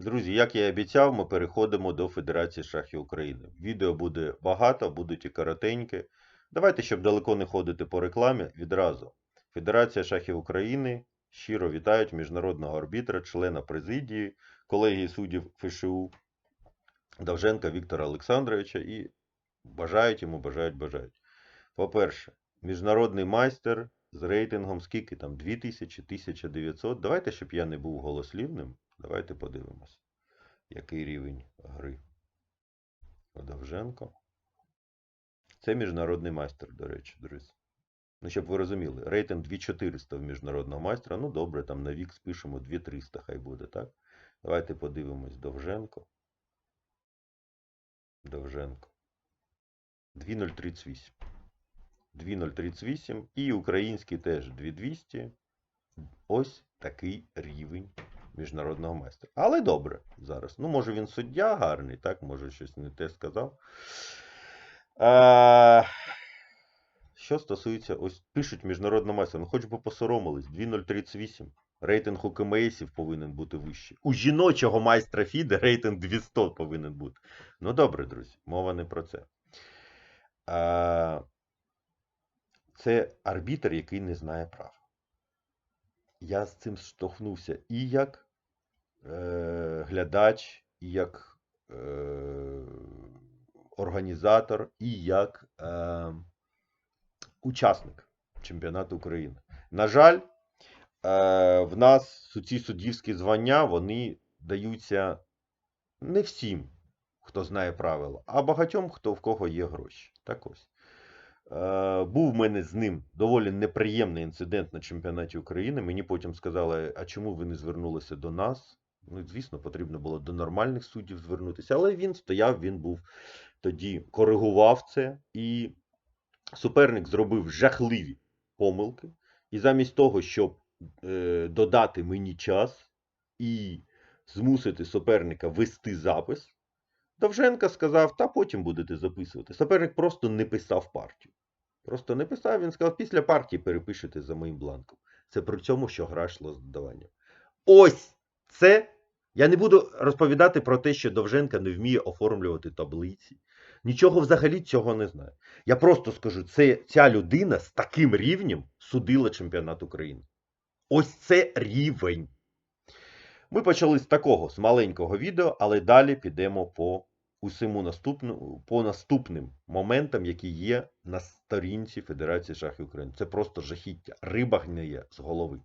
Друзі, як я і обіцяв, ми переходимо до Федерації шахів України. Відео буде багато, будуть і коротенькі. Давайте, щоб далеко не ходити по рекламі, відразу. Федерація шахів України щиро вітають міжнародного арбітра, члена президії, колегії суддів ФШУ Довженка Віктора Олександровича і бажають йому, бажають, бажають. По-перше, міжнародний майстер з рейтингом скільки там? 2000, 1900. Давайте, щоб я не був голослівним, давайте подивимось, який рівень гри. Довженко. Це міжнародний майстер, до речі, друзі. Ну, щоб ви розуміли, рейтинг 2400 в міжнародного майстра. Ну, добре, там на вік спишемо 2300, хай буде, так? Давайте подивимось Довженко. Довженко. 2038. 2038 і український теж 2200. Ось такий рівень міжнародного майстра. Але добре зараз. Ну, може він суддя гарний, так, може щось не те сказав. А, що стосується, ось пишуть міжнародного майстра, ну хоч би посоромились, 2038. Рейтинг у КМСів повинен бути вищий. У жіночого майстра Фіде рейтинг 200 повинен бути. Ну добре, друзі, мова не про це. А, це арбітр, який не знає прав. Я з цим штовхнувся і як е, глядач, і як е, організатор, і як е, учасник чемпіонату України. На жаль, е, в нас ці суддівські звання вони даються не всім, хто знає правила, а багатьом, хто в кого є гроші. Так ось. Е, Був в мене з ним доволі неприємний інцидент на чемпіонаті України. Мені потім сказали, а чому ви не звернулися до нас? Ну, звісно, потрібно було до нормальних суддів звернутися, але він стояв, він був тоді коригував це, і суперник зробив жахливі помилки. І замість того, щоб е, додати мені час і змусити суперника вести запис, Довженка сказав, та потім будете записувати. Суперник просто не писав партію. Просто не писав, він сказав, після партії перепишете за моїм бланком. Це при цьому, що гра йшла з додаванням. Ось це. Я не буду розповідати про те, що Довженка не вміє оформлювати таблиці. Нічого взагалі цього не знаю. Я просто скажу, це ця людина з таким рівнем судила чемпіонат України. Ось це рівень. Ми почали з такого, з маленького відео, але далі підемо по усьому наступному, по наступним моментам, які є на сторінці Федерації шахів України. Це просто жахіття. Риба гниє з голови.